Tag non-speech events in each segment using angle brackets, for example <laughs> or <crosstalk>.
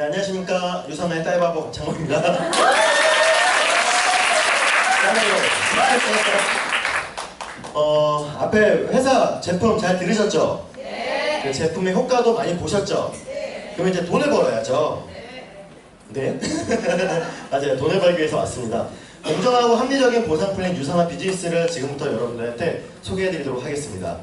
네, 안녕하십니까 유산의 딸바보 장모입니다. <laughs> 어 앞에 회사 제품 잘 들으셨죠? 네. 그 제품의 효과도 많이 보셨죠? 네. 그럼 이제 돈을 벌어야죠. 네. <laughs> 맞아요. 돈을 벌기 위해서 왔습니다. 공정하고 합리적인 보상 플랜 유산화 비즈니스를 지금부터 여러분들한테 소개해드리도록 하겠습니다.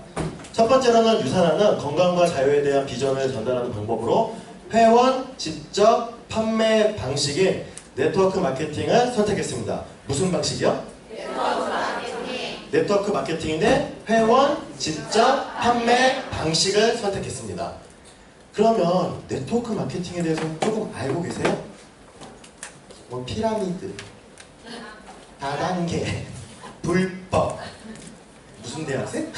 첫 번째로는 유산화는 건강과 자유에 대한 비전을 전달하는 방법으로 회원 직접 판매 방식인 네트워크 마케팅을 선택했습니다. 무슨 방식이요? 네트워크 마케팅인데 회원 직접 판매 방식을 선택했습니다. 그러면 네트워크 마케팅에 대해서 조금 알고 계세요? 뭐 피라미드, 다단계, 불법, 무슨 대학생?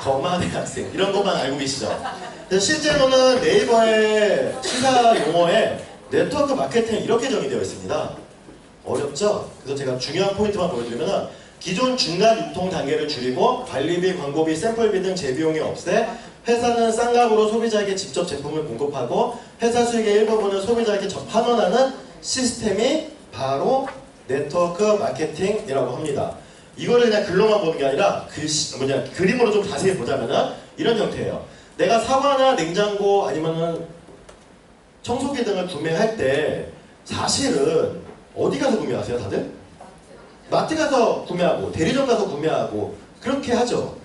거마 대학생 이런 것만 알고 계시죠? 실제로는 네이버의 시사 용어에 네트워크 마케팅 이렇게 정의되어 있습니다. 어렵죠? 그래서 제가 중요한 포인트만 보여드리면 기존 중간 유통 단계를 줄이고 관리비, 광고비, 샘플비 등 재비용이 없애 회사는 싼 값으로 소비자에게 직접 제품을 공급하고 회사 수익의 일부분을 소비자에게 접- 환원하는 시스템이 바로 네트워크 마케팅이라고 합니다. 이거를 그냥 글로만 보는 게 아니라 글씨 뭐냐 그림으로 좀 자세히 보자면은 이런 형태예요. 내가 사과나 냉장고 아니면은 청소기 등을 구매할 때 사실은 어디 가서 구매하세요, 다들? 마트 가서 구매하고 대리점 가서 구매하고 그렇게 하죠.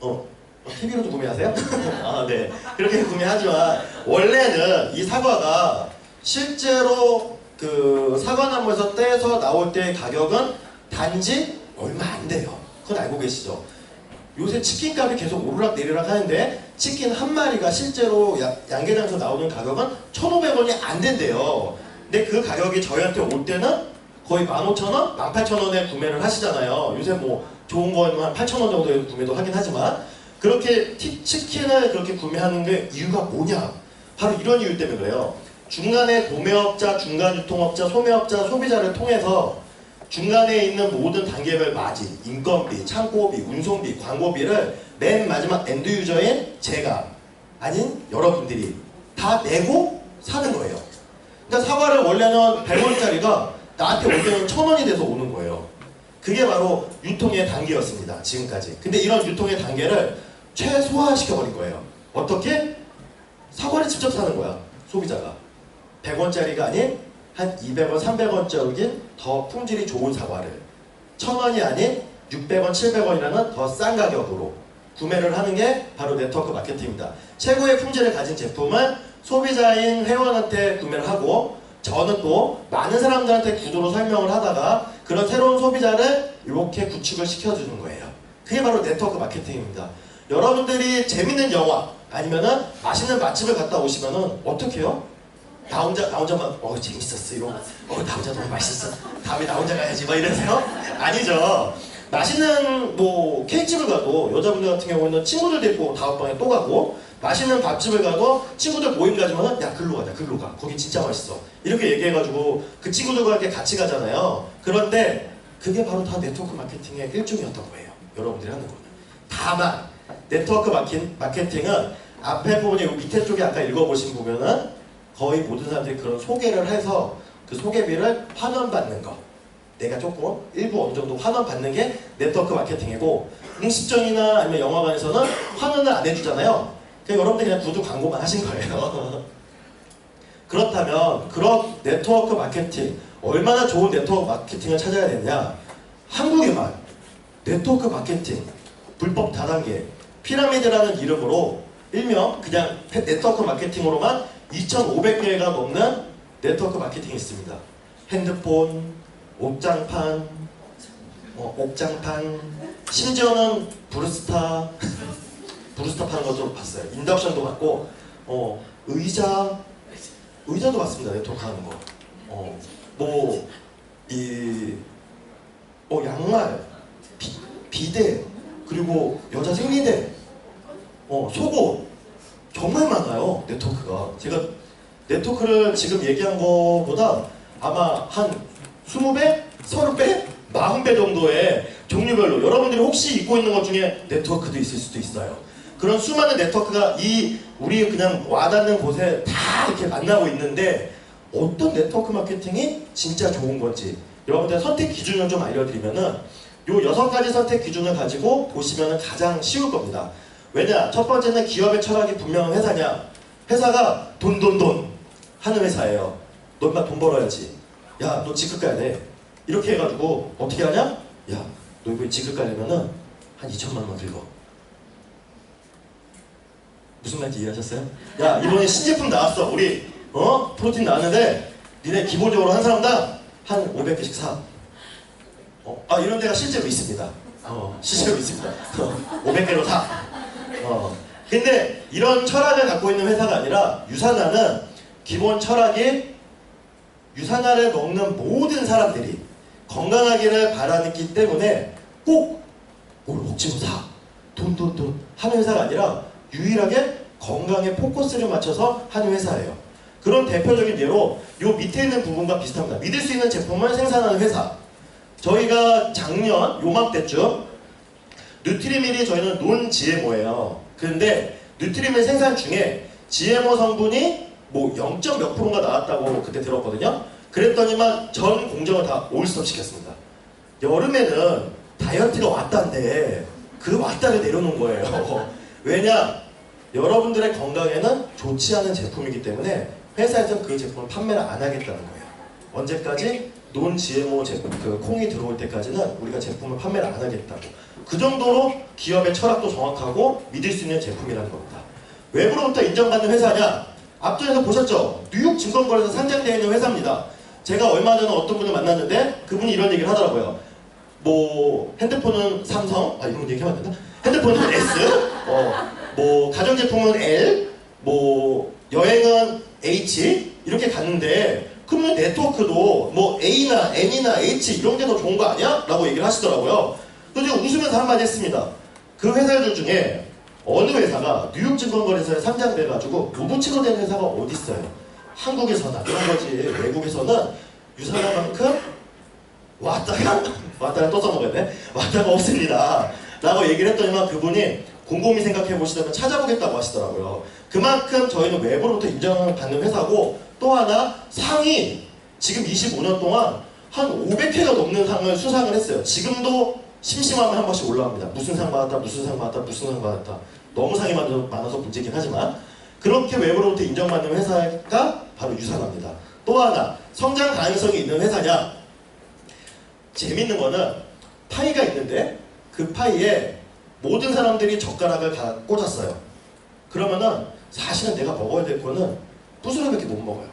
어, TV로도 구매하세요? <laughs> 아, 네. 그렇게 구매하지만 원래는 이 사과가 실제로 그 사과나무에서 떼서 나올 때의 가격은 단지 얼마 안 돼요. 그건 알고 계시죠? 요새 치킨 값이 계속 오르락 내리락 하는데 치킨 한 마리가 실제로 야- 양계장에서 나오는 가격은 1,500원이 안 된대요. 근데 그 가격이 저희한테 올 때는 거의 15,000원, 18,000원에 구매를 하시잖아요. 요새 뭐 좋은 거는 한 8,000원 정도에 구매도 하긴 하지만 그렇게 티- 치킨을 그렇게 구매하는 게 이유가 뭐냐? 바로 이런 이유 때문에 그래요. 중간에 도매업자, 중간 유통업자, 소매업자, 소비자를 통해서 중간에 있는 모든 단계별 마진, 인건비, 창고비, 운송비, 광고비를 맨 마지막 엔드 유저인 제가 아닌 여러분들이 다 내고 사는 거예요. 그러니까 사과를 원래는 100원짜리가 나한테 올 때는 1000원이 돼서 오는 거예요. 그게 바로 유통의 단계였습니다. 지금까지. 근데 이런 유통의 단계를 최소화시켜버린 거예요. 어떻게? 사과를 직접 사는 거야. 소비자가. 100원짜리가 아닌 한 200원, 300원짜리 더 품질이 좋은 사과를 1000원이 아닌 600원, 700원이라는 더 싼 가격으로 구매를 하는 게 바로 네트워크 마케팅입니다. 최고의 품질을 가진 제품은 소비자인 회원한테 구매를 하고 저는 또 많은 사람들한테 구조로 설명을 하다가 그런 새로운 소비자를 이렇게 구축을 시켜주는 거예요. 그게 바로 네트워크 마케팅입니다. 여러분들이 재밌는 영화 아니면은 맛있는 맛집을 갔다 오시면은 어떻게 해요? 나 혼자 나 혼자만 어 재밌었어 이거. 어나 혼자 너무 맛있었어. 다음에 나 혼자 가야지. 막 이러세요? 아니죠. 맛있는 뭐 케이크집을 가도 여자분들 같은 경우는 친구들 데리고 다음번에 또 가고 맛있는 밥집을 가도 친구들 모임 가지면은 야 글로 가자 글로 가. 거기 진짜 맛있어. 이렇게 얘기해가지고 그 친구들과 이렇게 같이 가잖아요. 그런데 그게 바로 다 네트워크 마케팅의 일종이었던 거예요. 여러분들이 하는 거는. 다만 네트워크 마케, 마케팅은 앞에 부분이 요 밑에 쪽에 아까 읽어보신 보면은 거의 모든 사람들이 그런 소개를 해서 그 소개비를 환원받는 거. 내가 조금 일부 어느 정도 환원받는 게 네트워크 마케팅이고 음식점이나 아니면 영화관에서는 환원을 안 해주잖아요. 그냥 여러분들이 그냥 구두 광고만 하신 거예요. <laughs> 그렇다면 그런 네트워크 마케팅 얼마나 좋은 네트워크 마케팅을 찾아야 되냐? 한국에만 네트워크 마케팅 불법 다단계 피라미드라는 이름으로 일명 그냥 네트워크 마케팅으로만 2,500개가 넘는 네트워크 마케팅이 있습니다. 핸드폰, 옥장판, 어, 옥장판, 심지어는 브루스타, 브루스타 파는 것도 봤어요. 인덕션도 봤고, 어, 의자, 의자도 봤습니다. 네트워크 하는 거. 어, 뭐, 이, 어, 양말, 비, 비대, 그리고 여자 생리대, 어, 속옷, 정말 많아요 네트워크가 제가 네트워크를 지금 얘기한 것보다 아마 한 20배, 30배, 40배 정도의 종류별로 여러분들이 혹시 입고 있는 것 중에 네트워크도 있을 수도 있어요 그런 수많은 네트워크가 이 우리 그냥 와닿는 곳에 다 이렇게 만나고 있는데 어떤 네트워크 마케팅이 진짜 좋은 건지 여러분들 선택 기준을 좀 알려드리면은 요 여섯 가지 선택 기준을 가지고 보시면 가장 쉬울 겁니다. 왜냐? 첫 번째는 기업의 철학이 분명한 회사냐? 회사가 돈 돈 돈 하는 회사예요. 너 인마 돈 벌어야지. 야, 너 직급 가야 돼. 이렇게 해가지고 어떻게 하냐? 야, 너 이거 직급 가려면은 한 2천만 원 들고. 무슨 말인지 이해하셨어요? 야, 이번에 신제품 나왔어. 우리 어 프로틴 나왔는데 니네 기본적으로 한 사람당 한 500개씩 사. 어, 아 이런 데가 실제로 있습니다. 어, 실제로 있습니다. <laughs> 500개로 사. 어. 근데 이런 철학을 갖고 있는 회사가 아니라 유산화는 기본 철학이 유산화를 먹는 모든 사람들이 건강하기를 바라기 때문에 꼭뭘 먹지 못 사. 돈, 돈, 돈 하는 회사가 아니라 유일하게 건강에 포커스를 맞춰서 하는 회사예요. 그런 대표적인 예로 요 밑에 있는 부분과 비슷합니다. 믿을 수 있는 제품을 생산하는 회사. 저희가 작년 요맘때쯤 뉴트리밀이 저희는 논 GMO예요. 그런데 뉴트리밀 생산 중에 GMO 성분이 뭐 0. 몇 프로가 나왔다고 그때 들었거든요. 그랬더니만 전 공정을 다 올스톱 시켰습니다. 여름에는 다이어트가 왔다는데 그 왔다를 내려놓은 거예요. <laughs> 왜냐? 여러분들의 건강에는 좋지 않은 제품이기 때문에 회사에서 그 제품을 판매를 안 하겠다는 거예요. 언제까지? 논 GMO 제품, 그 콩이 들어올 때까지는 우리가 제품을 판매를 안 하겠다고. 그 정도로 기업의 철학도 정확하고 믿을 수 있는 제품이라는 겁니다. 외부로부터 인정받는 회사냐? 앞전에서 보셨죠? 뉴욕 증권거래소 상장되어 있는 회사입니다. 제가 얼마 전에 어떤 분을 만났는데 그분이 이런 얘기를 하더라고요. 뭐 핸드폰은 삼성, 아 이런 얘기하면 안 된다. 핸드폰은 S, 어, 뭐 가전제품은 L, 뭐 여행은 H 이렇게 갔는데 그러면 네트워크도 뭐 A나 N이나 H 이런 게 더 좋은 거 아니야? 라고 얘기를 하시더라고요. 그래서 제가 웃으면서 한마디 했습니다. 그 회사들 중에 어느 회사가 뉴욕 증권거래소에 상장돼가지고 로봇치로 된 회사가 어디 있어요? 한국에서나 그런 거지. 외국에서는 유산화만큼 왔다가 <laughs> 왔다가 또 써먹었네. 왔다가 없습니다. 라고 얘기를 했더니만 그분이 곰곰이 생각해 보시다면 찾아보겠다고 하시더라고요. 그만큼 저희는 외부로부터 인정을 받는 회사고 또 하나 상이 지금 25년 동안 한 500회가 넘는 상을 수상을 했어요. 지금도 심심하면 한 번씩 올라옵니다 무슨 상 받았다 무슨 상 받았다 무슨 상 받았다 너무 상이 많아서, 문제긴 하지만 그렇게 외부로부터 인정받는 회사가 바로 유산화입니다 또 하나 성장 가능성이 있는 회사냐 재밌는 거는 파이가 있는데 그 파이에 모든 사람들이 젓가락을 다 꽂았어요. 그러면은 사실은 내가 먹어야 될 거는 부스러기밖에 못 먹어요.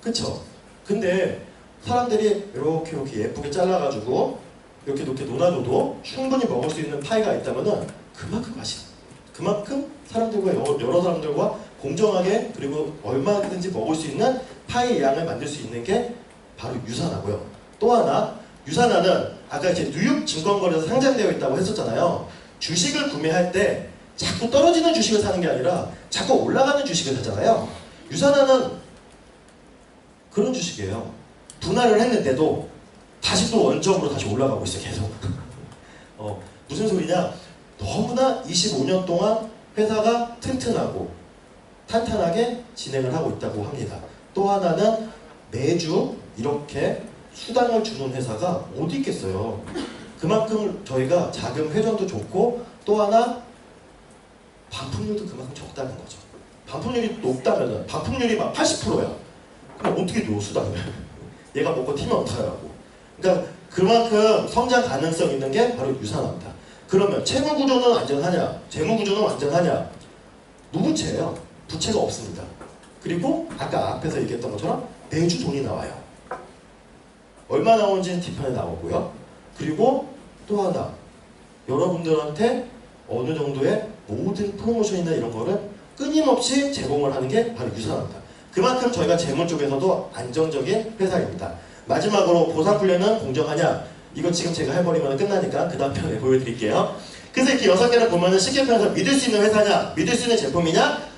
그쵸? 근데 사람들이 이렇게 이렇게 예쁘게 잘라가지고 이렇게 이렇게 놓아줘도 충분히 먹을 수 있는 파이가 있다면은 그만큼 맛있어. 그만큼 사람들과 여러, 여러 사람들과 공정하게 그리고 얼마든지 먹을 수 있는 파이 양을 만들 수 있는 게 바로 유산하고요. 또 하나 유산화는 아까 이제 뉴욕 증권거래에서 상장되어 있다고 했었잖아요. 주식을 구매할 때 자꾸 떨어지는 주식을 사는 게 아니라 자꾸 올라가는 주식을 사잖아요. 유산화는 그런 주식이에요. 분할을 했는데도 다시 또 원점으로 다시 올라가고 있어요. 계속. 어, 무슨 소리냐? 너무나 25년 동안 회사가 튼튼하고 탄탄하게 진행을 하고 있다고 합니다. 또 하나는 매주 이렇게 수당을 주는 회사가 어디 있겠어요. 그만큼 저희가 자금 회전도 좋고 또 하나 반품률도 그만큼 적다는 거죠. 반품률이 높다면 반품률이 막 80%야. 그럼 어떻게 줘 수당을? 얘가 먹고 튀면 어떡하라고. 그러니까 그만큼 성장 가능성 있는 게 바로 유산화입니다. 그러면 채무 구조는 안전하냐? 재무 구조는 안전하냐? 무부채예요. 부채가 없습니다. 그리고 아까 앞에서 얘기했던 것처럼 매주 돈이 나와요. 얼마 나오는지는 뒷판에 나오고요. 그리고 또 하나 여러분들한테 어느 정도의 모든 프로모션이나 이런 거를 끊임없이 제공을 하는 게 바로 유산화입니다. 그만큼 저희가 재무 쪽에서도 안정적인 회사입니다. 마지막으로 보상 플랜은 공정하냐? 이거 지금 제가 해버리면 끝나니까 그 다음 편에 보여드릴게요. 그래서 이렇게 여섯 개를 보면 은 쉽게 표현해서 믿을 수 있는 회사냐? 믿을 수 있는 제품이냐?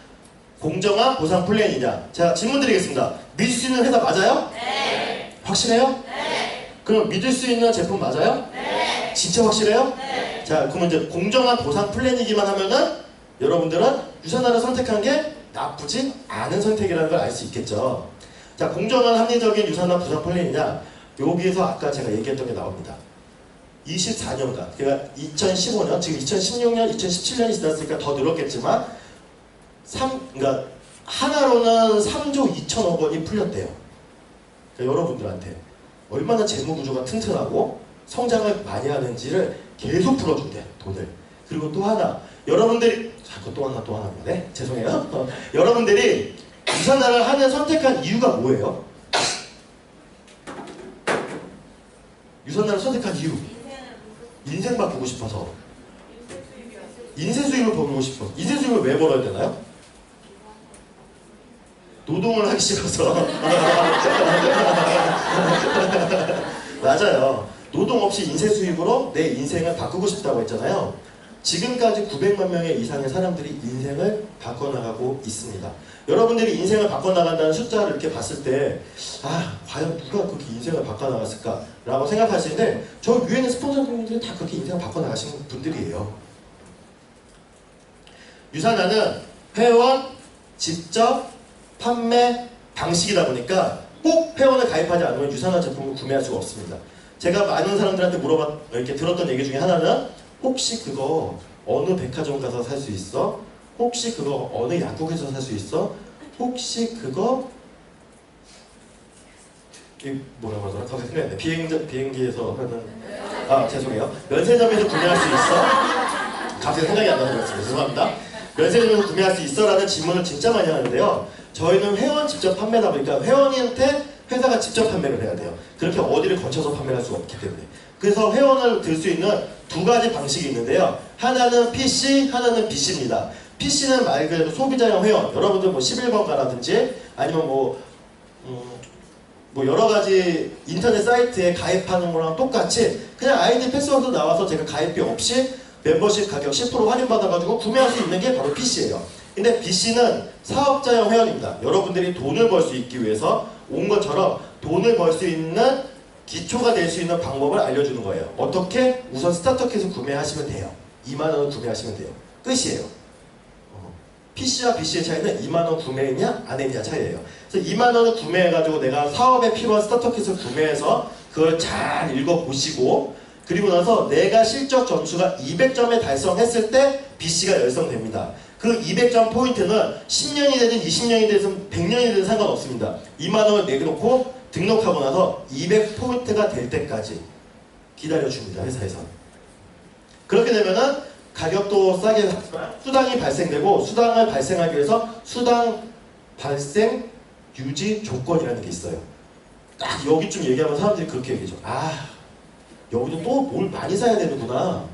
공정한 보상 플랜이냐? 자 질문 드리겠습니다. 믿을 수 있는 회사 맞아요? 네. 확실해요? 네. 그럼 믿을 수 있는 제품 맞아요? 네. 진짜 확실해요? 네. 자, 그러면 이제 공정한 보상 플랜이기만 하면은 여러분들은 유산화를 선택한 게 나쁘지 않은 선택이라는 걸 알 수 있겠죠. 자, 공정한 합리적인 유산화 부산 플랜이냐? 여기에서 아까 제가 얘기했던 게 나옵니다. 24년간, 그러니까 2015년, 지금 2016년, 2017년이 지났으니까 더 늘었겠지만, 3, 그러니까 하나로는 3조 2천억 원이 풀렸대요. 그러니까 여러분들한테 얼마나 재무 구조가 튼튼하고 성장을 많이 하는지를 계속 풀어준대 돈을. 그리고 또 하나, 여러분들이 자꾸 또 하나 또 하나 네 죄송해요. 어, <laughs> 여러분들이 유산화를 하는 선택한 이유가 뭐예요? 유산화를 선택한 이유. 인생 바꾸고 싶어서. 인생 수입을 벌고 싶어. 인생 수입을 왜 벌어야 되나요? 노동을 하기 싫어서. <laughs> 맞아요. 노동 없이 인생 수입으로 내 인생을 바꾸고 싶다고 했잖아요. 지금까지 900만 명의 이상의 사람들이 인생을 바꿔나가고 있습니다. 여러분들이 인생을 바꿔나간다는 숫자를 이렇게 봤을 때, 아, 과연 누가 그렇게 인생을 바꿔나갔을까? 라고 생각하시는데, 저 위에 있는 스폰서님들이 다 그렇게 인생을 바꿔나가신 분들이에요. 유산화는 회원, 직접, 판매 방식이다 보니까 꼭 회원을 가입하지 않으면 유산화 제품을 구매할 수가 없습니다. 제가 많은 사람들한테 물어봤, 이렇게 들었던 얘기 중에 하나는 혹시 그거 어느 백화점 가서 살 수 있어? 혹시 그거 어느 약국에서 살 수 있어? 혹시 그거 이 뭐라고 하더라? 갑자기 생각이 안 나. 비행 비행기에서 하는 아 죄송해요. 면세점에서 구매할 수 있어? 갑자기 생각이 안 나는 거였습니다. 죄송합니다. 면세점에서 구매할 수 있어 라는 질문을 진짜 많이 하는데요. 저희는 회원 직접 판매다 보니까 회원한테 회사가 직접 판매를 해야 돼요. 그렇게 어디를 거쳐서 판매할 수가 없기 때문에. 그래서 회원을 들 수 있는 두 가지 방식이 있는데요. 하나는 PC, 하나는 BC입니다. PC는 말 그대로 소비자형 회원. 여러분들 뭐 11번가라든지 아니면 뭐, 음, 뭐 여러 가지 인터넷 사이트에 가입하는 거랑 똑같이 그냥 아이디 패스워드 나와서 제가 가입비 없이 멤버십 가격 10% 할인받아가지고 구매할 수 있는 게 바로 PC예요. 근데 BC는 사업자형 회원입니다. 여러분들이 돈을 벌 수 있기 위해서 온 것처럼 돈을 벌 수 있는 기초가 될 수 있는 방법을 알려주는 거예요. 어떻게? 우선 스타터킷을 구매하시면 돼요. 2만 원을 구매하시면 돼요. 끝이에요. 어, PC와 BC의 차이는 2만 원 구매했냐 안 했냐 차이예요. 그래서 2만 원을 구매해가지고 내가 사업에 필요한 스타터킷을 구매해서 그걸 잘 읽어보시고 그리고 나서 내가 실적 점수가 200점에 달성했을 때 BC가 열성됩니다. 그 200점 포인트는 10년이 되든 20년이 되든 100년이 되든 상관없습니다. 2만 원을 내놓고 등록하고 나서 200포인트가 될 때까지 기다려줍니다. 회사에서. 그렇게 되면은 가격도 싸게 수당이 발생되고 수당을 발생하기 위해서 수당 발생 유지 조건이라는 게 있어요. 딱 여기쯤 얘기하면 사람들이 그렇게 얘기죠. 아, 여기도 또 뭘 많이 사야 되는구나.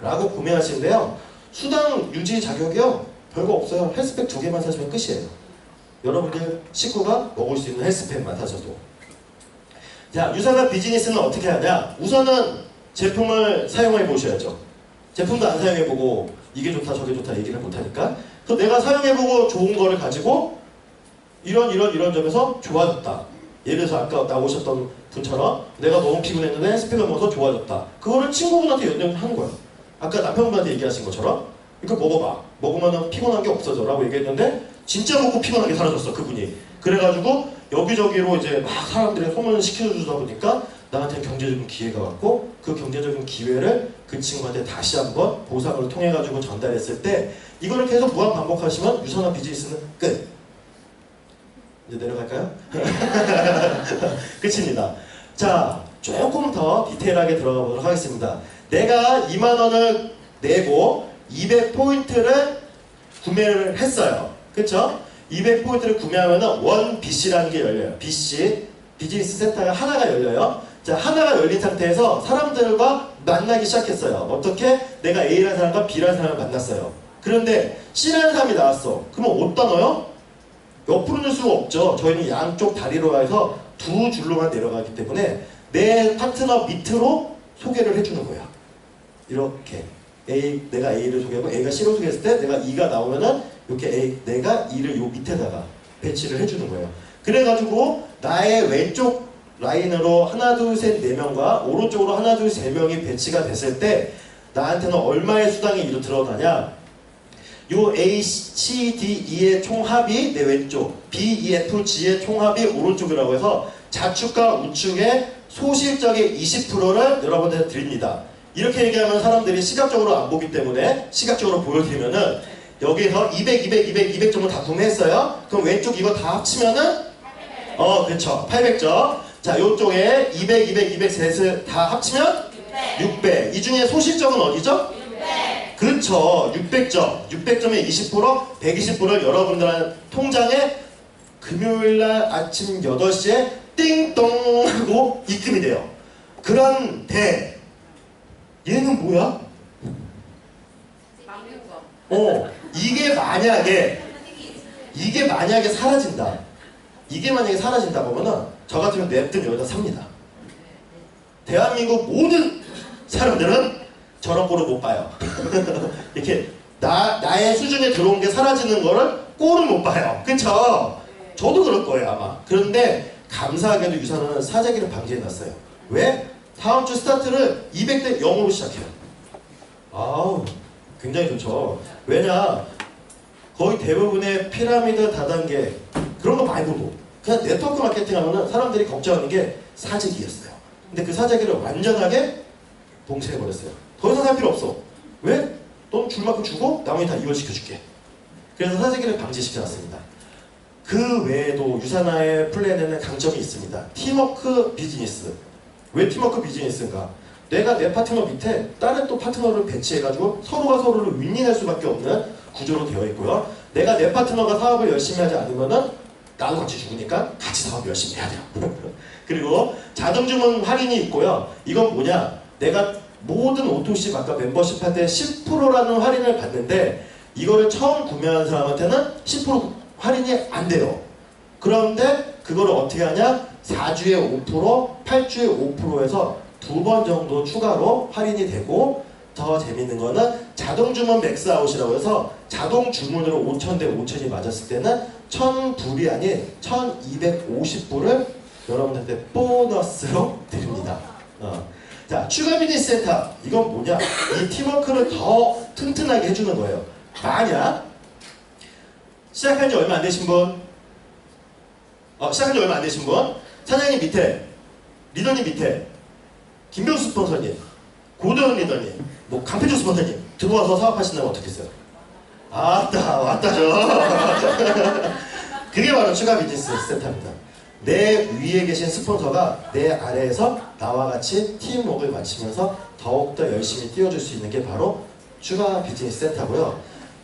라고 구매하시는데요. 수당 유지 자격이요. 별거 없어요. 헬스팩 두 개만 사시면 끝이에요. 여러분들 식구가 먹을 수 있는 헬스팩만 사셔도. 자, 유산화 비즈니스는 어떻게 하냐? 우선은 제품을 사용해 보셔야죠. 제품도 안 사용해 보고 이게 좋다 저게 좋다 얘기를 못 하니까. 그래서 내가 사용해 보고 좋은 거를 가지고 이런 이런 이런 점에서 좋아졌다. 예를 들어서 아까 나오셨던 분처럼 내가 너무 피곤했는데 스펙을 먹어서 좋아졌다. 그거를 친구분한테 연결하는 거야. 아까 남편분한테 얘기하신 것처럼 이거 먹어봐. 먹으면 피곤한 게 없어져 라고 얘기했는데 진짜 먹고 피곤한 게 사라졌어 그분이. 그래가지고 여기저기로 이제 막 사람들의 소문을 시켜주다 보니까 나한테 경제적인 기회가 왔고 그 경제적인 기회를 그 친구한테 다시 한번 보상을 통해 가지고 전달했을 때 이거를 계속 무한 반복하시면 유산화 비즈니스는 끝. 이제 내려갈까요? <laughs> 끝입니다. 자, 조금 더 디테일하게 들어가 보도록 하겠습니다. 내가 2만 원을 내고 200포인트를 구매를 했어요. 그쵸? 200포인트를 구매하면 원 BC라는 게 열려요. BC, 비즈니스 센터가 하나가 열려요. 자, 하나가 열린 상태에서 사람들과 만나기 시작했어요. 어떻게? 내가 A라는 사람과 B라는 사람을 만났어요. 그런데 C라는 사람이 나왔어. 그러면 어디다 넣어요? 옆으로 넣을 수가 없죠. 저희는 양쪽 다리로 해서 두 줄로만 내려가기 때문에 내 파트너 밑으로 소개를 해주는 거야. 이렇게. A, 내가 A를 소개하고 A가 C를 소개했을 때 내가 E가 나오면은 이렇게 내가 E를 요 밑에다가 배치를 해주는 거예요. 그래가지고 나의 왼쪽 라인으로 하나, 둘, 셋, 네 명과 오른쪽으로 하나, 둘, 세 명이 배치가 됐을 때 나한테는 얼마의 수당이 이로 들어가냐? 요 A, C, D, E의 총합이 내 왼쪽, B, E, F, G의 총합이 오른쪽이라고 해서 좌측과 우측의 소실적의 20%를 여러분들한테 드립니다. 이렇게 얘기하면 사람들이 시각적으로 안 보기 때문에 시각적으로 보여드리면은 여기서 200, 200, 200, 200 점을 다 구매했어요. 그럼 왼쪽 이거 다 합치면은 어 그쵸 800점. 자 요쪽에 200, 200, 200 셋을 다 합치면 600. 이 중에 소실점은 어디죠? 그렇죠. 600점. 600점에 20%, 120%를 여러분들 통장에 금요일 날 아침 8시에 띵동 하고 입금이 돼요. 그런데 얘는 뭐야? 어, 이게 만약에 이게 만약에 사라진다. 이게 만약에 사라진다 보면은 저 같으면 냅둔 여기다 삽니다. 대한민국 모든 사람들은 저런 꼴을 못 봐요. <laughs> 이렇게 나 나의 수준에 들어온 게 사라지는 거를 꼴을 못 봐요. 그쵸? 저도 그럴 거예요 아마. 그런데 감사하게도 유산은 사재기를 방지해놨어요. 왜? 다음 주 스타트를 200대 0으로 시작해요. 아우 굉장히 좋죠. 왜냐 거의 대부분의 피라미드 다단계 그런 거 말고도 그냥 네트워크 마케팅 하면은 사람들이 걱정하는 게 사재기였어요. 근데 그 사재기를 완전하게 봉쇄해버렸어요. 더 이상 살 필요 없어. 왜? 넌 줄 만큼 주고 나머지 다 이월시켜줄게. 그래서 사재기를 방지시켜놨습니다. 그 외에도 유산화의 플랜에는 강점이 있습니다. 팀워크 비즈니스. 왜 팀워크 비즈니스인가? 내가 내 파트너 밑에 다른 또 파트너를 배치해가지고 서로가 서로를 윈윈할 수밖에 없는 구조로 되어 있고요. 내가 내 파트너가 사업을 열심히 하지 않으면은 나도 같이 죽으니까 같이 사업 열심히 해야 돼요. <laughs> 그리고 자동주문 할인이 있고요. 이건 뭐냐? 내가 모든 오토십 아까 멤버십 할 때 10%라는 할인을 받는데 이거를 처음 구매한 사람한테는 10% 할인이 안 돼요. 그런데 그거를 어떻게 하냐? 4주에 5%, 8주에 5%에서 두 번 정도 추가로 할인이 되고 더 재밌는 거는 자동 주문 맥스아웃이라고 해서 자동 주문으로 5,000대 5,000이 맞았을 때는 1,000불이 아닌 1,250불을 여러분한테 보너스로 <laughs> 드립니다. 어. 자, 추가 비즈니스 센터. 이건 뭐냐? 이 팀워크를 더 튼튼하게 해주는 거예요. 만약 시작한 지 얼마 안 되신 분? 어, 시작한 지 얼마 안 되신 분? 사장님 밑에, 리더님 밑에, 김병수 스폰서님, 고도현 리더님, 뭐 강필주 스폰서님 들어와서 사업하신다면 어떻겠어요? 아따, 왔다죠. <laughs> 그게 바로 추가 비즈니스 센터입니다. 내 위에 계신 스폰서가 내 아래에서 나와 같이 팀워크를 마치면서 더욱더 열심히 뛰어줄 수 있는 게 바로 추가 비즈니스 센터고요.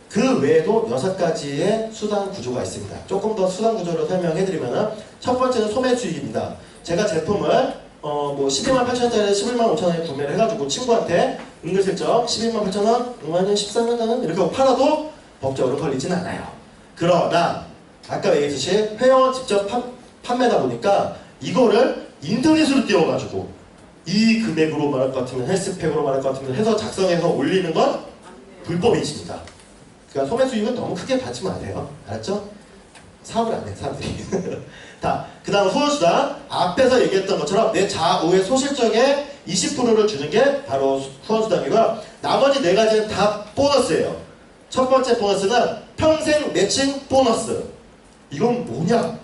그 외에도 여섯 가지의 수단 구조가 있습니다. 조금 더 수단 구조를 설명해드리면 첫 번째는 소매 수익입니다. 제가 제품을 어, 뭐 12만 8천원짜리 11만 5천원에 구매를 해가지고 친구한테 은근슬쩍 11만 8천원, 5만원, 14만원 이렇게 하고 팔아도 법적으로 걸리진 않아요. 그러나 아까 얘기했듯이 회원 직접 판, 판매다 보니까 이거를 인터넷으로 띄워가지고 이 금액으로 말할 것 같으면 헬스팩으로 말할 것 같으면 해서 작성해서 올리는 건 불법이십니다. 그러니까 소매 수익은 너무 크게 받지 마세요. 알았죠? 사업을 안 해, 사람들이. <laughs> 자, 그 다음 후원수당. 앞에서 얘기했던 것처럼 내 좌우의 소실적의 20%를 주는 게 바로 후원수당이고요. 나머지 네 가지는 다 보너스예요. 첫 번째 보너스는 평생 매칭 보너스. 이건 뭐냐?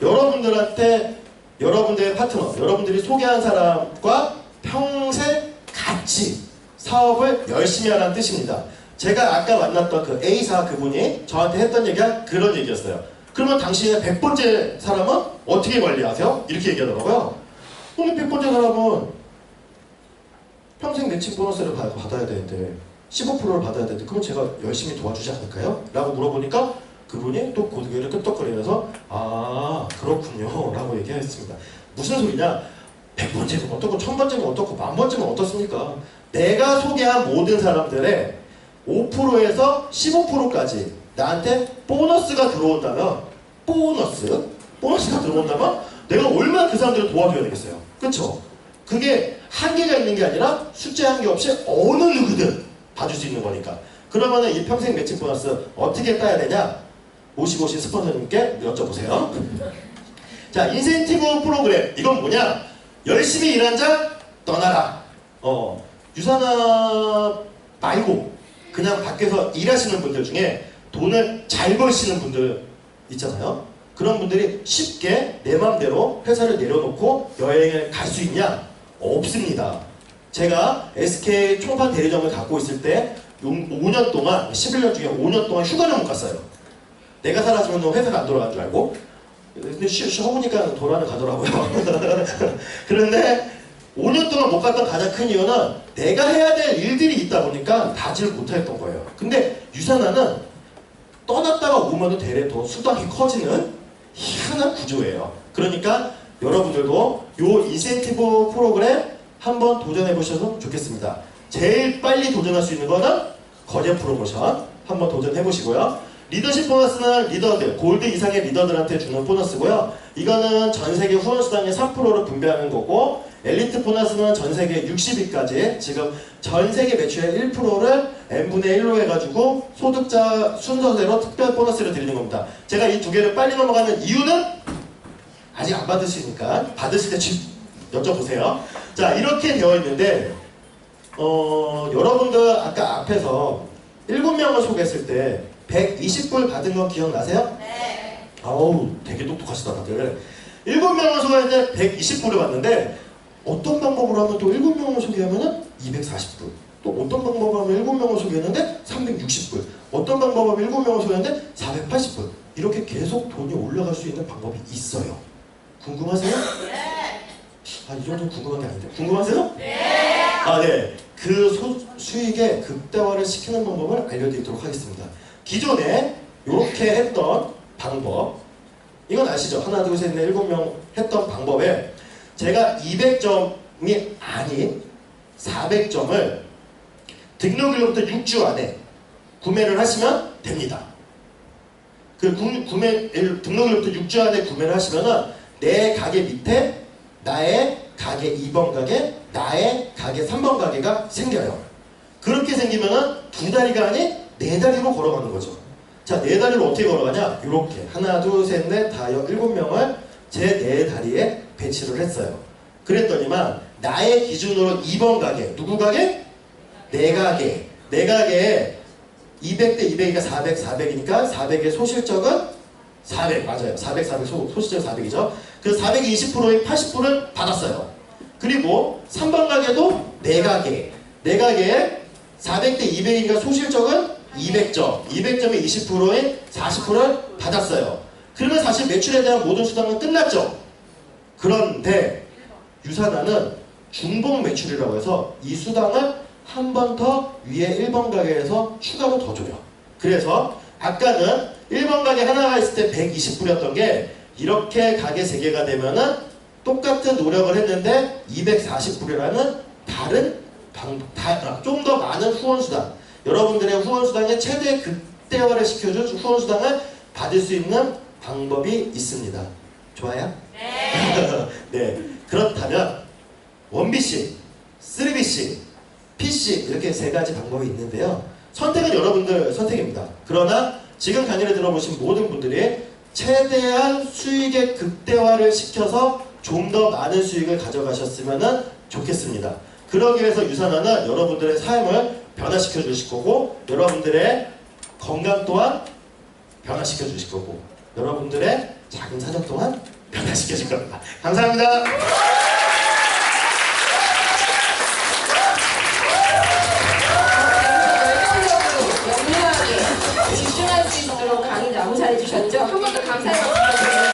여러분들한테 여러분들의 파트너, 여러분들이 소개한 사람과 평생 같이 사업을 열심히 하라는 뜻입니다. 제가 아까 만났던 그 A사 그분이 저한테 했던 얘기가 그런 얘기였어요. 그러면 당신의 100번째 사람은 어떻게 관리하세요? 이렇게 얘기하더라고요. 오늘 100번째 사람은 평생 매칭 보너스를 받- 받아야 되는데 15%를 받아야 되는데 그럼 제가 열심히 도와주지 않을까요? 라고 물어보니까 그분이 또 고개를 끄덕거리면서 아 그렇군요 <laughs> 라고 얘기했습니다. 무슨 소리냐? 100번째면 어떻고 1000번째면 어떻고 만번째면 어떻습니까? 내가 소개한 모든 사람들의 5%에서 15%까지 나한테 보너스가 들어온다면 보너스? 보너스가 들어온다면 내가 얼마나 그 사람들을 도와줘야 되겠어요? 그쵸? 그게 한계가 있는 게 아니라 숫자 한계 없이 어느 누구든 봐줄 수 있는 거니까. 그러면은 이 평생 매칭 보너스 어떻게 따야 되냐? 모시고 오신 스폰서님께 여쭤보세요. <laughs> 자 인센티브 프로그램. 이건 뭐냐? 열심히 일한 자 떠나라. 어 유산업 말고 그냥 밖에서 일하시는 분들 중에 돈을 잘 버시는 분들 있잖아요. 그런 분들이 쉽게 내 맘대로 회사를 내려놓고 여행을 갈 수 있냐? 없습니다. 제가 SK 총판 대리점을 갖고 있을 때 5년 동안, 11년 중에 5년 동안 휴가를 못 갔어요. 내가 사라지면 너 회사가 안 돌아간 줄 알고. 근데 쉬, 쉬어보니까 돌아는 가더라고요. <laughs> 그런데 5년 동안 못 갔던 가장 큰 이유는 내가 해야 될 일들이 있다 보니까 다지를 못했던 거예요. 근데 유산화는 떠났다가 오면은 대래 더 수당이 커지는 희한한 구조예요. 그러니까 여러분들도 요 인센티브 프로그램 한번 도전해 보셔서 좋겠습니다. 제일 빨리 도전할 수 있는 거는 거래 프로모션 한번 도전해 보시고요. 리더십 보너스는 리더들, 골드 이상의 리더들한테 주는 보너스고요. 이거는 전 세계 후원 수당의 3%를 분배하는 거고 엘리트 보너스는 전 세계 60위까지 지금 전 세계 매출의 1%를 n분의 1로 해가지고 소득자 순서대로 특별 보너스를 드리는 겁니다. 제가 이 두 개를 빨리 넘어가는 이유는 아직 안 받으시니까 받으실 때 지- 여쭤보세요. 자 이렇게 되어 있는데 어, 여러분들 아까 앞에서 7명을 소개했을 때 120불 받은 거 기억나세요? 네. 아우 되게 똑똑하시다 다들 7명을 소개했는데 120불을 받는데 어떤 방법으로 하면 또 7명을 소개하면 240불 또 어떤 방법으로 하면 7명을 소개했는데 360불 어떤 방법으로 하면 7명을 소개했는데 480불 이렇게 계속 돈이 올라갈 수 있는 방법이 있어요 궁금하세요? 네. 아, 이 정도는 궁금한 게 아닌데. 궁금하세요? 네. 아, 네. 그 소- 수익의 극대화를 시키는 방법을 알려드리도록 하겠습니다. 기존에 이렇게 했던 방법. 이건 아시죠? 하나, 둘, 셋, 넷, 일곱 명 했던 방법에 제가 200점이 아닌 400점을 등록일로부터 6주 안에 구매를 하시면 됩니다. 그 구, 구매 등록일로부터 6주 안에 구매를 하시면은 내 가게 밑에 나의 가게 2번 가게, 나의 가게 3번 가게가 생겨요. 그렇게 생기면은 두 다리가 아닌 네 다리로 걸어가는 거죠. 자, 네 다리로 어떻게 걸어가냐? 이렇게 하나, 둘, 셋, 넷, 다섯, 일곱 명을 제 네 다리에 배치를 했어요. 그랬더니만 나의 기준으로 2번 가게, 누구 가게? 내 가게. 내 가게에 200대 200이니까 400, 400이니까 400의 소실적은 400 맞아요. 400, 400 소, 소실적 400이죠. 그 400의 20%의 80%를 받았어요. 그리고 3번 가게도 내 가게. 내 가게에 400대 200이니까 소실적은 200점. 200점의 20%의 40%를 받았어요. 그러면 사실 매출에 대한 모든 수당은 끝났죠. 그런데 유산화는 중복 매출이라고 해서 이 수당을 한 번 더 위에 1번 가게에서 추가로 더 줘요. 그래서 아까는 1번 가게 하나가 있을 때 120불이었던 게 이렇게 가게 3개가 되면은 똑같은 노력을 했는데 240불이라는 다른 좀 더 많은 후원 수당, 여러분들의 후원 수당의 최대 극대화를 시켜준 후원 수당을 받을 수 있는 방법이 있습니다. 좋아요? 네. <laughs> 네. 그렇다면 원BC, 3BC, PC 이렇게 세 가지 방법이 있는데요. 선택은 여러분들 선택입니다. 그러나 지금 강의를 들어보신 모든 분들이 최대한 수익의 극대화를 시켜서 좀 더 많은 수익을 가져가셨으면 좋겠습니다. 그러기 위해서 유산화는 여러분들의 삶을 변화시켜 주실 거고 여러분들의 건강 또한 변화시켜 주실 거고 여러분들의 작은 사정 또한 변화시켜 줄 겁니다. 감사합니다.